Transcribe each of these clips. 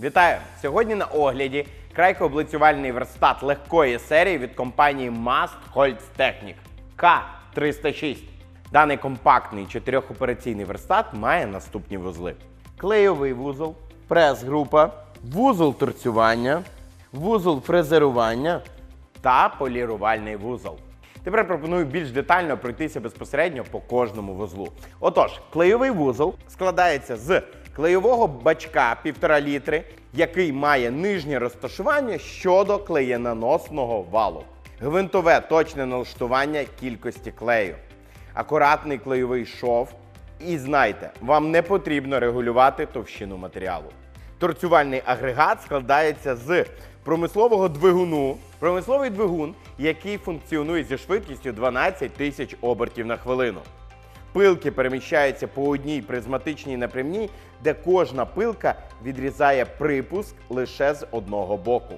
Вітаю! Сьогодні на огляді крайкооблицювальний верстат легкої серії від компанії Mast Holz Technic К306. Даний компактний чотирьохопераційний верстат має наступні вузли: клейовий вузол, прес-група, вузол торцювання, вузол фрезерування та полірувальний вузол. Тепер пропоную більш детально пройтися безпосередньо по кожному вузлу. Отож, клейовий вузол складається з клейового бачка 1,5 літри, який має нижнє розташування щодо клеєнаносного валу, гвинтове точне налаштування кількості клею, акуратний клейовий шов. І знайте, вам не потрібно регулювати товщину матеріалу. Торцювальний агрегат складається з промислового двигуну, промисловий двигун, який функціонує зі швидкістю 12 тисяч обертів на хвилину. Пилки переміщаються по одній призматичній напрямній, де кожна пилка відрізає припуск лише з одного боку.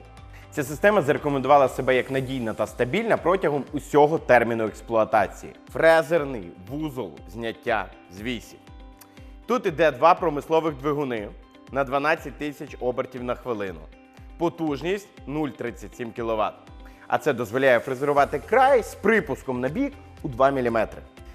Ця система зарекомендувала себе як надійна та стабільна протягом усього терміну експлуатації. Фрезерний вузол зняття з вісі. Тут іде два промислових двигуни на 12 тисяч обертів на хвилину. Потужність 0,37 кВт. А це дозволяє фрезерувати край з припуском на бік у 2 мм.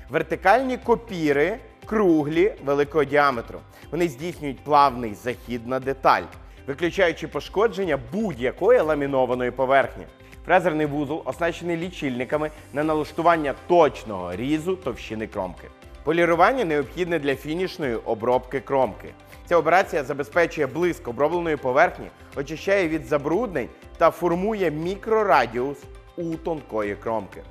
Вертикальні копіри круглі великого діаметру. Вони здійснюють плавний захід на деталь, виключаючи пошкодження будь-якої ламінованої поверхні. Фрезерний вузол оснащений лічильниками на налаштування точного різу товщини кромки. Полірування необхідне для фінішної обробки кромки. Ця операція забезпечує блиск обробленої поверхні, очищає від забруднень та формує мікрорадіус у тонкої кромки.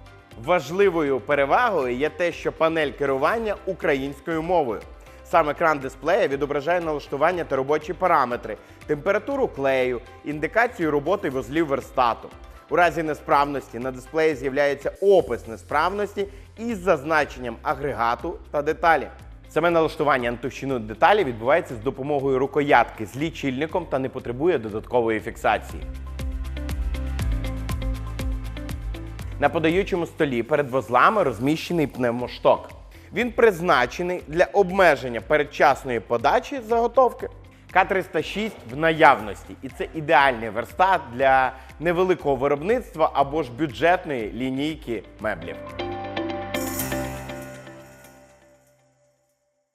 Важливою перевагою є те, що панель керування українською мовою. Сам екран дисплея відображає налаштування та робочі параметри, температуру клею, індикацію роботи вузлів верстату. У разі несправності на дисплеї з'являється опис несправності із зазначенням агрегату та деталі. Саме налаштування на товщину деталі відбувається з допомогою рукоятки з лічильником та не потребує додаткової фіксації. На подаючому столі перед вузлами розміщений пневмошток. Він призначений для обмеження передчасної подачі заготовки. К306 в наявності, і це ідеальний верстат для невеликого виробництва або ж бюджетної лінійки меблів.